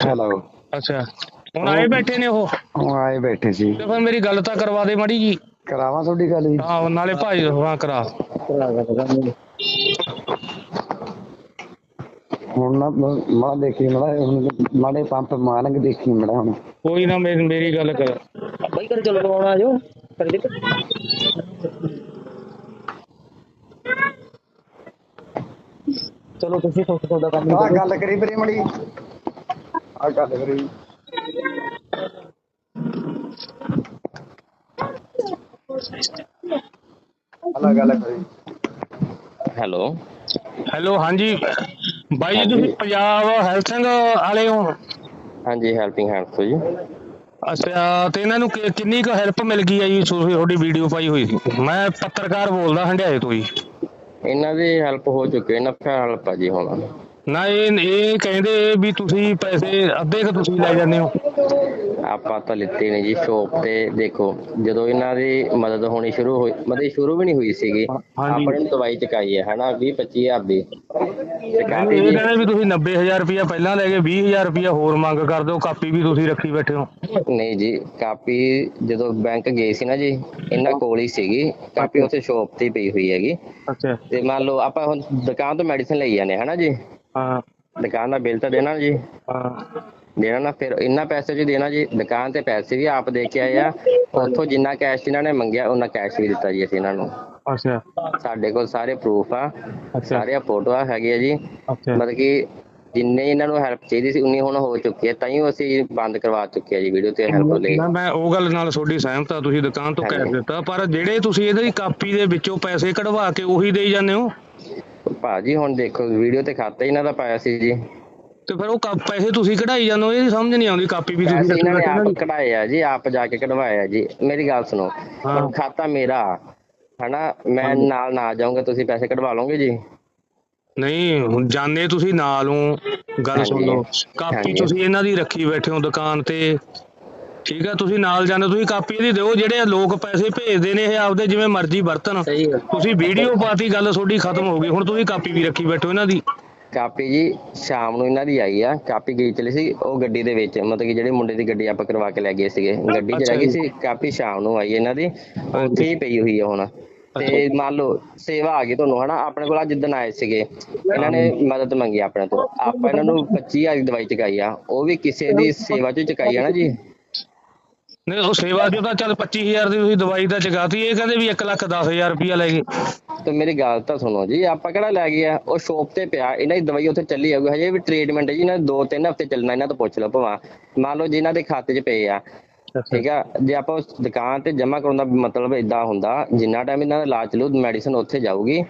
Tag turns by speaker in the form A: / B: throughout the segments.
A: Hello
B: ਅੱਛਾ। ਹੁਣ ਆਏ ਬੈਠੇ ਨੇ ਉਹ?
A: ਉਹ ਆਏ ਬੈਠੇ ਸੀ।
B: ਤੇ ਫਿਰ ਮੇਰੀ ਗੱਲ ਤਾਂ ਕਰਵਾ ਦੇ ਮੜੀ ਜੀ।
A: ਕਰਾਵਾਂ ਤੁਹਾਡੀ ਗੱਲ ਜੀ?
B: ਹਾਂ ਨਾਲੇ ਭਾਈ ਹਾਂ ਕਰਾ।
A: ਹੁਣ ਨਾ ਮਾ ਦੇਖੀ ਮੜਾ ਹੁਣ ਮਾੜੇ ਪੰਪ ਮਾਰਾਂਗੇ ਦੇਖੀ ਮੜਾ ਹੁਣ।
B: ਕੋਈ ਨਾ ਮੇਰੀ ਮੇਰੀ ਗੱਲ ਕਰ।
C: ਬਾਈ ਕਰ ਚਲੋ ਲਵਾਉਣਾ ਆਜੋ ਕਰ ਦੇ ਚਲੋ ਤੁਸੀਂ ਤੁਹਾਡਾ ਕੰਮ
A: ਆ ਗੱਲ ਕਰੀ ਬਰੀ ਮੜੀ। ਆ ਗੱਲ ਕਰੀ। ਹਲਾ ਗੱਲ ਕਰੀ।
C: ਹੈਲੋ।
B: ਹੈਲੋ ਹਾਂਜੀ। ਬਾਈ ਜੀ ਤੁਸੀਂ ਪੰਜਾਬ ਹੈਲਥਿੰਗ ਵਾਲੇ ਹੋ?
C: ਹਾਂਜੀ ਹੈਲਪਿੰਗ ਹੈਂਡਸ ਤੋਂ ਜੀ।
B: ਅੱਛਾ ਤੇ ਇਹਨਾਂ ਨੂੰ ਕਿ- ਕਿੰਨੀ ਕੁ ਹੈਲਪ ਮਿਲ ਗਈ ਹੈ ਜੀ ਤੁਸੀਂ ਤੁਹਾਡੀ ਵੀਡੀਓ ਪਾਈ ਹੋਈ? ਸੀ ਮੈਂ ਪੱਤਰਕਾਰ ਬੋਲਦਾ ਹੰਡਿਆਏ ਤੋਂ ਜੀ।
C: ਇਹਨਾਂ ਦੀ ਹੈਲਪ ਹੋ ਚੁੱਕੀ ਹੈ ਨਫਾ ਹੈਲਪ ਆ ਜੀ ਹੁਣ।
B: ਨਾ ਇਹ ਇਹ ਕਹਿੰਦੇ ਵੀ ਤੁਸੀਂ ਪੈਸੇ ਅੱਧੇ ਕੁ ਤੁਸੀਂ ਲੈ ਜਾਂਦੇ ਹੋ।
C: ਆਪਾਂ ਤਾਂ ਲਿੱਤੇ ਨਹੀਂ ਜੀ ਸ਼ੋਪ ਤੇ ਦੇਖੋ ਜਦੋਂ ਇਹਨਾਂ ਦੀ ਮਦਦ ਹੋਣੀ ਸ਼ੁਰੂ ਹੋਈ ਮਦਦ ਸ਼ੁਰੂ ਵੀ ਨਹੀਂ ਹੋਈ ਸੀਗੀ।
B: ਹਾਂਜੀ।
C: ਆਪਣੇ ਨੂੰ ਦਵਾਈ ਚਕਾਈ ਹੈ ਹਨਾ 20 25000 ਦੀ।
B: ਇਹ
C: ਜੀ
B: ਕਹਿੰਦੇ ਵੀ ਤੁਸੀਂ 90000 ਰੁਪਇਆ ਪਹਿਲਾਂ ਲੈ ਕੇ 20000 ਰੁਪਇਆ ਹੋਰ ਮੰਗ ਕਰ ਦਿਓ ਕਾਪੀ ਵੀ ਤੁਸੀਂ ਰੱਖੀ ਬੈਠੇ ਹੋ।
C: ਨਹੀਂ ਜੀ ਕਾਪੀ ਜਦੋਂ ਬੈਂਕ ਗਏ ਸੀ ਨਾ ਜੀ ਇਹਨਾਂ ਕੋਲ ਹੀ ਸੀਗੀ ਕਾਪੀ ਉੱਥੇ ਸ਼ੋਪ ਤੇ ਹੀ ਪਈ ਹੋਈ ਹੈਗੀ।
B: ਅੱਛਾ।
C: ਤੇ ਮੰਨ ਲਓ ਆਪਾਂ ਹੁਣ ਦੁਕਾਨ ਤੋਂ ਮੈਡੀਸਿਨ ਲਈ ਜਾਂਦੇ ਹਨਾ ਜੀ?
B: ਹਾਂ
C: ਦੁਕਾਨ ਦਾ ਬਿੱਲ ਤਾਂ ਦੇਣਾ ਜੀ।
B: ਹਾਂ
C: ਦੇਣਾ ਨਾ ਫਿਰ ਇੰਨਾ ਪੈਸੇ ਜੀ ਦੇਣਾ ਜੀ। ਦੁਕਾਨ ਤੇ ਪੈਸੇ ਵੀ ਆਪ ਦੇ ਕੇ ਆਏ ਆ। ਉੱਥੋਂ ਜਿੰਨਾ ਕੈਸ਼ ਇਹਨਾਂ ਨੇ ਮੰਗਿਆ ਉਹਨਾਂ ਕੈਸ਼ ਵੀ ਦਿੱਤਾ ਜੀ ਅਸੀਂ ਇਹਨਾਂ ਨੂੰ।
B: ਅੱਛਾ।
C: ਸਾਡੇ ਕੋਲ ਸਾਰੇ ਪ੍ਰੂਫ ਆ। ਸਾਰੇ ਫੋਟੋਆਂ ਹੈਗੇ ਆ ਜੀ। ਮਤਲਬ ਕਿ ਜਿੰਨੇ ਇਹਨਾਂ ਨੂੰ ਹੈਲਪ ਚਾਹੀਦੀ ਸੀ ਉਨੀ ਹੁਣ ਹੋ ਚੁੱਕੀ ਹੈ ਤਾਂ ਹੀ ਅਸੀਂ ਬੰਦ ਕਰਵਾ ਚੁੱਕੇ ਆ ਜੀ ਵੀਡੀਓ ਤੇ ਹੈਲਪ ਲਈ
B: ਨਾ ਮੈਂ ਉਹ ਗੱਲ ਨਾਲ ਤੁਹਾਡੀ ਸਹਿਮਤ ਆ। ਤੁਸੀਂ ਦੁਕਾਨ ਤੋਂ ਕਹਿ
C: ਹਾਂਜੀ।
B: ਦਿੱਤਾ ਪਰ ਜਿਹੜੇ ਤੁਸੀਂ ਇਹਦੀ ਕਾਪੀ ਦੇ ਵਿੱਚੋਂ ਪੈਸੇ ਕਢਵਾ ਕੇ ਉਹੀ ਦੇਈ ਜਾਂਦੇ ਹੋ?
C: ਭਾਜੀ ਹੁਣ ਦੇਖੋ ਵੀਡੀਓ ਤੇ ਖਾਤਾ ਹੀ ਇਹਨਾਂ ਦਾ ਪਾਇਆ ਸੀ ਜੀ।
B: ਤੇ ਫਿਰ ਉਹ ਕਾ- ਪੈਸੇ ਤੁਸੀਂ ਕਢਾਈ ਜਾਂਦੇ ਹੋ ਇਹ ਸਮਝ ਨਹੀਂ ਆਉਂਦੀ ਕਾਪੀ ਵੀ ਤੁਸੀਂ
C: ਪੈਸੇ ਇਹਨਾਂ ਨੇ ਆਪ ਕਢਾਏ ਆ ਜੀ ਆਪ ਜਾ ਕੇ ਕਢਵਾਏ ਆ ਜੀ। ਮੇਰੀ ਗੱਲ ਸੁਣੋ
B: ਹਾਂ।
C: ਹੁਣ ਖਾਤਾ ਮੇਰਾ ਹਨਾ? ਮੈਂ ਨਾਲ ਨਾ ਜਾਊਂਗਾ ਤੁਸੀਂ ਪੈਸੇ ਕਢਵਾ ਲਓਗੇ ਜੀ?
B: ਨਹੀਂ ਹੁਣ ਜਾਣੇ ਤੁਸੀਂ ਨਾਲ ਹੋ। ਗੱਲ ਸੁਣ ਲਓ ਕਾਪੀ
C: ਹਾਂਜੀ।
B: ਤੁਸੀਂ ਇਹਨਾਂ ਦੀ ਰੱਖੀ ਬੈਠੇ ਹੋ ਦੁਕਾਨ ਤੇ। ਠੀਕ ਆ ਤੁਸੀਂ ਨਾਲ ਜਾਂਦੇ ਤੁਸੀਂ ਕਾਪੀ ਇਹਦੀ ਦਿਓ ਜਿਹੜੇ ਲੋਕ ਪੈਸੇ ਭੇਜਦੇ ਨੇ ਇਹ ਆਪਦੇ ਜਿਵੇਂ ਮਰਜ਼ੀ ਵਰਤਣ।
C: ਸਹੀ ਹੈ
B: ਤੁਸੀਂ ਵੀਡੀਓ ਪਾਤੀ ਗੱਲ ਤੁਹਾਡੀ ਖਤਮ ਹੋ ਗਈ ਹੁਣ ਤੁਸੀਂ ਕਾਪੀ ਵੀ ਰੱਖੀ ਬੈਠੇ ਇਹਨਾਂ ਦੀ।
C: ਕਾਪੀ ਜੀ ਸ਼ਾਮ ਨੂੰ ਇਹਨਾਂ ਦੀ ਆਈ ਆ ਕਾਪੀ ਗਈ ਚਲੀ ਸੀ ਉਹ ਗੱਡੀ ਦੇ ਵਿੱਚ ਮਤਲਬ ਕਿ ਜਿਹੜੇ ਮੁੰਡੇ ਦੀ ਗੱਡੀ ਆਪਾਂ ਕਰਵਾ ਕੇ ਲੈ ਗਏ ਸੀਗੇ ਗੱਡੀ 'ਚ ਰਹਿ ਗਈ। ਸੀ ਕਾਪੀ ਸ਼ਾਮ ਨੂੰ ਆਈ ਇਹਨਾਂ ਦੀ ਉੱਥੇ ਹੀ ਪਈ ਹੋਈ ਆ ਹੁਣ। ਤੇ ਮੰਨ ਲਓ ਸੇਵਾ ਆ ਗਈ ਤੁਹਾਨੂੰ ਹਨਾ? ਆਪਣੇ ਕੋਲ ਅੱਜ ਜਿੱਦਣ ਆਏ ਸੀਗੇ ਇਹਨਾਂ ਨੇ ਮਦਦ ਮੰਗੀ ਆਪਣੇ ਤੋਂ। ਆਪਾਂ ਇਹਨਾਂ ਨੂੰ 25000 ਦੀ ਦਵਾਈ ਚੁਕਾਈ ਆ ਉਹ ਵੀ ਕਿਸੇ ਦੀ ਸੇਵਾ 'ਚ ਚੁਕਾਈ ਆ ਨਾ ਜੀ।
B: ਨਹੀਂ ਉਹ ਸੇਵਾ ਚੋਂ ਤਾਂ ਚੱਲ 25000 ਦੀ ਤੁਸੀਂ ਦਵਾਈ ਦਾ ਚਗਾਤੀ ਇਹ ਕਹਿੰਦੇ ਵੀ 1 ਲੱਖ 10000 ਰੁਪਇਆ ਲੈ ਗਏ।
C: ਤੇ ਮੇਰੀ ਗੱਲ ਤਾਂ ਸੁਣੋ ਜੀ ਆਪਾਂ ਕਿਹੜਾ ਲੈ ਗਏ ਆ? ਉਹ ਸ਼ੋਪ ਤੇ ਪਿਆ ਇਹਨਾਂ ਦੀ ਦਵਾਈ ਉੱਥੇ ਚੱਲੀ ਜਾਊਗੀ ਹਜੇ ਵੀ ਟ੍ਰੀਟਮੈਂਟ ਹੈ ਜੀ ਇਹਨਾਂ ਦੇ 2-3 ਹਫ਼ਤੇ ਚੱਲਣਾ ਇਹਨਾਂ ਤੋਂ ਪੁੱਛ ਲਓ ਭਵਾ। ਮੰਨ ਲਓ ਜਿਨ੍ਹਾਂ ਦੇ ਖਾਤੇ 'ਚ ਪਏ ਆ। ਠੀਕ ਆ? ਜੇ ਆਪਾਂ ਉਸ ਦੁਕਾਨ ਤੇ ਜਮ੍ਹਾਂ ਕਰਾਉਣ ਦਾ ਮਤਲਬ ਇਦਾਂ ਹੁੰਦਾ ਜਿੰਨਾ ਟਾਈਮ ਇਹਨਾਂ ਦਾ ਇਲਾਜ ਚੱਲੂ ਮੈਡੀਸਨ ਉੱਥੇ ਜਾਊਗੀ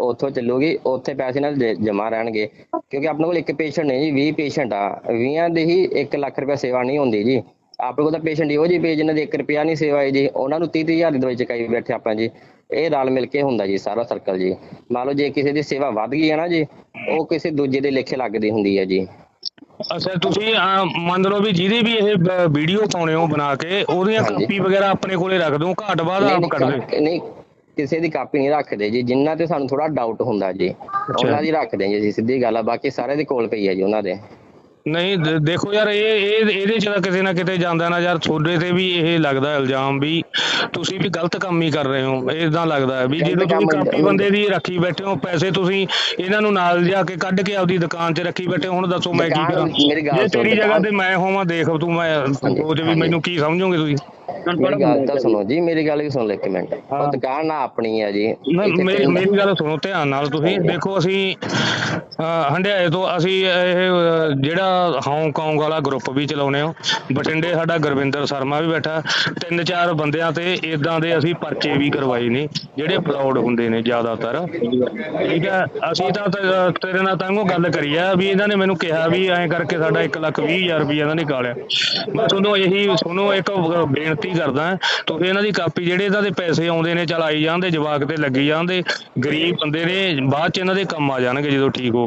C: ਉੱਥੋਂ ਚੱਲੂਗੀ ਉੱਥੇ ਪੈਸੇ ਨਾਲ ਜਮ੍ਹਾਂ ਰਹਿਣਗੇ। ਕਿਉਂਕਿ ਆਪਣੇ ਕੋਲ ਇੱਕ ਪੇਸ਼ੈਂਟ ਨਹੀਂ ਜੀ 20 ਪੇਸ਼ੈਂਟ ਆ। 20 ਦੇ ਹੀ 1 ਲੱਖ ਰੁਪਏ ਸੇਵਾ ਨਹੀਂ ਹੁੰਦੀ ਜੀ। ਆਪਣੇ ਕੋਲ ਤਾਂ ਪੇਸ਼ੈਂਟ ਇਹੋ ਜਿਹੇ ਪਏ ਜਿਨ੍ਹਾਂ ਦੀ 1 ਰੁਪਿਆ ਨਹੀਂ ਸੇਵਾ ਹੈ ਜੀ ਉਹਨਾਂ ਨੂੰ 30 ਹਜ਼ਾਰ ਦੀ ਦਵਾਈ ਚਕਾਈ ਬੈਠੇ ਆਪਾਂ ਜੀ। ਇਹ ਰਲ ਮਿਲ ਕੇ ਹੁੰਦਾ ਜੀ ਸਾਰਾ ਸਰਕਲ ਜੀ। ਮੰਨ ਲਓ ਜੇ ਕਿਸੇ ਦੀ ਸੇਵਾ ਵੱਧ ਗਈ ਹੈ ਨਾ ਜੀ ਉਹ ਕਿਸੇ ਦੂਜੇ ਦੇ ਲੇਖੇ ਲੱਗਦੀ ਹੁੰਦੀ ਹੈ ਜੀ।
B: ਅੱਛਾ ਤੁਸੀਂ ਮੰਨ ਲਓ ਵੀ ਜਿਹਦੀ ਵੀ ਇਹ ਵੀਡੀਓ ਪਾਉਣੇ ਹੋ ਬਣਾ ਕੇ ਉਹਦੀਆਂ। ਕਾਪੀ ਵਗੈਰਾ ਆਪਣੇ ਕੋਲੇ ਰੱਖ ਦਿਓ ਘਾਟ ਬਾਅਦ ਆਪ ਕੱਢ
C: ਕ- ਨਹੀਂ ਕਿਸੇ ਦੀ ਕਾਪੀ ਨਹੀਂ ਰੱਖਦੇ ਜੀ ਜਿਨ੍ਹਾਂ ਤੇ ਸਾਨੂੰ ਥੋੜਾ ਡਾਊਟ ਹੁੰਦਾ ਜੀ ਉਹਨਾਂ ਦੀ ਰੱਖਦੇ ਜੀ ਅਸੀਂ ਸਿੱਧੀ ਗੱਲ ਆ ਬਾਕੀ ਸਾਰੇ ਦੇ ਕੋਲ ਪਈ ਹੈ ਜੀ ਉਹਨਾਂ ਦੇ।
B: ਨਹੀਂ ਦੇ- ਦੇਖੋ ਯਾਰ ਇਹ ਇਹ ਇਹਦੇ ਚ ਤਾਂ ਕਿਤੇ ਨਾ ਕਿਤੇ ਜਾਂਦਾ ਨਾ ਯਾਰ ਤੁਹਾਡੇ ਤੇ ਵੀ ਇਹ ਲੱਗਦਾ ਇਲਜ਼ਾਮ ਵੀ ਤੁਸੀਂ ਵੀ ਗਲਤ ਕੰਮ ਹੀ ਕਰ ਰਹੇ ਹੋ ਇਦਾਂ ਲੱਗਦਾ ਹੈ ਵੀ
C: ਗਲਤ
B: ਜਦੋਂ ਤੁਸੀਂ
C: ਕੰਮ
B: ਕਾਪੀ ਬੰਦੇ ਦੀ ਰੱਖੀ ਬੈਠੇ ਹੋ ਪੈਸੇ ਤੁਸੀਂ ਇਹਨਾਂ ਨੂੰ ਨਾਲ ਜਾ ਕੇ ਕੱਢ ਕੇ ਆਪਦੀ ਦੁਕਾਨ 'ਚ ਰੱਖੀ ਬੈਠੇ ਹੋ ਹੁਣ ਦੱਸੋ ਮੈਂ ਕੀ
C: ਦੁਕਾਨ-
B: ਕਰਾਂ?
C: ਮੇਰੀ ਗੱਲ
B: ਜੇ
C: ਸੁਣੋ,
B: ਤੇਰੀ ਜਗ੍ਹਾ
C: ਦੁਕਾਨ-
B: ਤੇ ਮੈਂ ਹੋਵਾਂ ਦੇਖ ਤੂੰ ਮੈਂ ਸੋਚ ਵੀ
C: ਹਾਂਜੀ।
B: ਮੈਨੂੰ ਕੀ ਸਮਝੋਗੇ ਤੁਸੀਂ?
C: ਮੇਰੀ ਗੱਲ ਤਾਂ ਸੁਣੋ ਜੀ ਮੇਰੀ ਗੱਲ ਵੀ ਸੁਣ ਲਓ ਇੱਕ ਮਿੰਟ।
B: ਹਾਂ।
C: ਉਹ ਦੁਕਾਨ ਨਾ ਆਪਣੀ ਹੈ ਜੀ
B: ਨਾ,
C: ਇੱਥੇ
B: ਮੇਰੀ ਮੇਰੀ ਗੱਲ ਸੁਣੋ ਧਿਆਨ ਨਾਲ ਤੁਸੀਂ ਦੇਖੋ ਅਸੀਂ ਅਹ, ਹੰਡਿਆਏ ਤੋਂ ਅਸੀਂ ਇਹ ਅਹ, ਜਿਹੜਾ ਹਾਂਗਕਾਂਗ ਵਾਲਾ ਗਰੁੱਪ ਵੀ ਚਲਾਉਨੇ ਹਾਂ। ਬਠਿੰਡੇ ਸਾਡਾ ਗੁਰਵਿੰਦਰ ਸ਼ਰਮਾ ਵੀ ਬੈਠਾ। ਤਿੰਨ ਚਾਰ ਬੰਦਿਆਂ ਤੇ ਇਦਾਂ ਦੇ ਅਸੀਂ ਪਰਚੇ ਵੀ ਕਰਵਾਏ ਨੇ, ਜਿਹੜੇ ਫਰਾਡ ਹੁੰਦੇ ਨੇ ਜ਼ਿਆਦਾਤਰ। ਠੀਕ ਹੈ, ਅਸੀਂ ਤਾਂ ਤੇਰੇ ਨਾਲ ਤਾਂ ਗੱਲ ਕਰੀ ਆ ਵੀ ਇਹਨਾਂ ਨੇ ਮੈਨੂੰ ਕਿਹਾ ਵੀ ਐਂ ਕਰਕੇ ਸਾਡਾ 1 ਲੱਖ 20 ਹਜ਼ਾਰ ਰੁਪਏ ਇਹਨਾਂ ਨੇ ਨਿਕਾਲਿਆ ਮੈਂ ਤੁਹਾਨੂੰ ਇਹੀ, ਤੁਹਾਨੂੰ ਇੱਕ ਬੇਨਤੀ ਕਰਦਾ, ਤੁਸੀਂ ਇਹਨਾਂ ਦੀ ਕਾਪੀ ਜਿਹੜੇ ਇਹਨਾਂ ਦੇ ਪੈਸੇ ਆਉਂਦੇ ਨੇ ਚਲਾਈ ਆਈ ਜਾਂਦੇ ਜਵਾਕ ਤੇ ਲੱਗੀ ਜਾਂਦੇ ਗਰੀਬ ਬੰਦੇ ਨੇ, ਬਾਅਦ ਚ ਇਹਨਾਂ ਦੇ ਕੰਮ ਆ ਜਾਣਗੇ ਜਦੋਂ ਠੀਕ ਹੋ